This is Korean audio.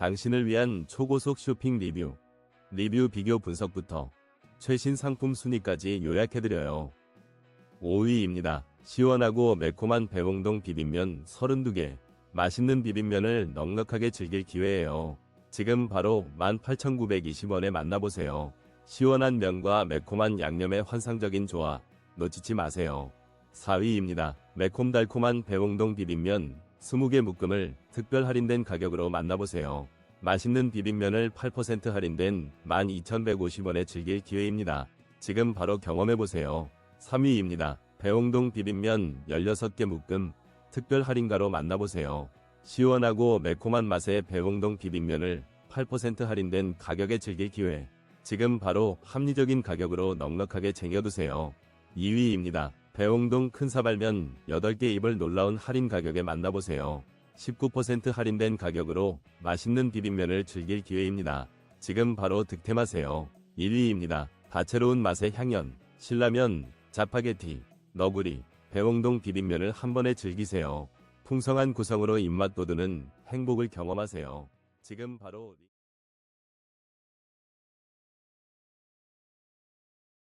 당신을 위한 초고속 쇼핑 리뷰, 리뷰 비교 분석부터 최신 상품 순위까지 요약해드려요. 5위입니다. 시원하고 매콤한 배홍동 비빔면 32개. 맛있는 비빔면을 넉넉하게 즐길 기회예요. 지금 바로 18,920원에 만나보세요. 시원한 면과 매콤한 양념의 환상적인 조화 놓치지 마세요. 4위입니다. 매콤달콤한 배홍동 비빔면 20개 묶음을 특별 할인된 가격으로 만나보세요. 맛있는 비빔면을 8% 할인된 12,150원에 즐길 기회입니다. 지금 바로 경험해보세요. 3위입니다. 배홍동 비빔면 16개 묶음 특별 할인가로 만나보세요. 시원하고 매콤한 맛의 배홍동 비빔면을 8% 할인된 가격에 즐길 기회. 지금 바로 합리적인 가격으로 넉넉하게 쟁여두세요. 2위입니다. 배홍동 큰사발면 8개 입을 놀라운 할인 가격에 만나보세요. 19% 할인된 가격으로 맛있는 비빔면을 즐길 기회입니다. 지금 바로 득템하세요. 1위입니다. 다채로운 맛의 향연, 신라면, 자파게티, 너구리, 배홍동 비빔면을 한 번에 즐기세요. 풍성한 구성으로 입맛 돋우는 행복을 경험하세요. 지금 바로 리-